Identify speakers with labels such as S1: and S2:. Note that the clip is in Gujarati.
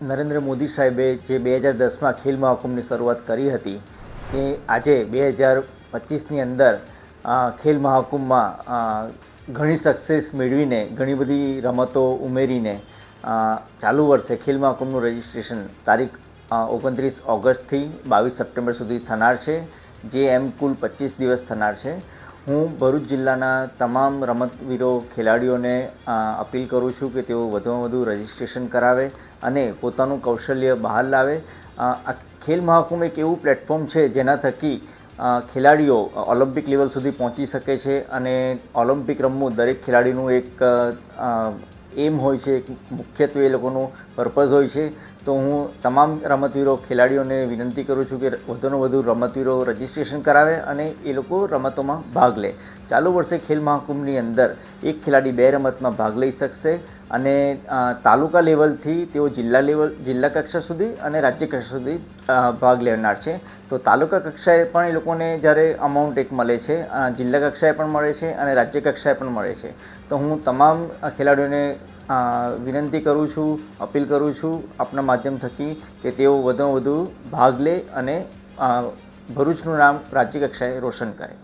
S1: નરેન્દ્ર મોદી સાહેબે જે બે હજાર દસમાં ખેલ મહાકુંભની શરૂઆત કરી હતી તે આજે બે હજાર પચીસની અંદર ખેલ મહાકુંભમાં ઘણી સક્સેસ મેળવીને, ઘણી બધી રમતો ઉમેરીને ચાલુ વર્ષે ખેલ મહાકુંભનું રજિસ્ટ્રેશન તારીખ ઓગણત્રીસ ઓગસ્ટથી બાવીસ સપ્ટેમ્બર સુધી થનાર છે. જે એમ કુલ પચીસ દિવસ થનાર છે. હું ભરૂચ જિલ્લાના તમામ રમતવીરો, ખેલાડીઓને અપીલ કરું છું કે તેઓ વધુમાં વધુ રજિસ્ટ્રેશન કરાવે અને પોતાનું કૌશલ્ય બહાર લાવે. આ ખેલ મહાકુંભ એક એવું પ્લેટફોર્મ છે જેના થકી ખેલાડીઓ ઓલિમ્પિક લેવલ સુધી પહોંચી શકે છે અને ઓલિમ્પિક રમવું દરેક ખેલાડીનું એક એમ હોય છે મુખ્યત્વે એ લોકોનું પર્પઝ હોય છે. તો હું તમામ રમતવીરો, ખેલાડીઓને વિનંતી કરું છું કે વધુને વધુ રમતવીરો રજિસ્ટ્રેશન કરાવે અને એ લોકો રમતોમાં ભાગ લે. ચાલુ વર્ષે ખેલ મહાકુંભની અંદર એક ખેલાડી બે રમતમાં ભાગ લઈ શકશે. અને તાલુકા લેવલથી તેઓ જિલ્લા લેવલ, જિલ્લા કક્ષા સુધી અને રાજ્ય કક્ષા સુધી ભાગ લેનાર છે. તો તાલુકા કક્ષાએ પણ એ લોકોને જ્યારે અમાઉન્ટ એક મળે છે જિલ્લા કક્ષાએ પણ મળે છે અને રાજ્ય કક્ષાએ પણ મળે છે. તો હું તમામ ખેલાડીઓને વિનંતી કરું છું, અપીલ કરું છું આપના માધ્યમ થકી કે તેઓ વધુમાં વધુ ભાગ લે અને ભરૂચનું નામ રાજ્ય કક્ષાએ રોશન કરે.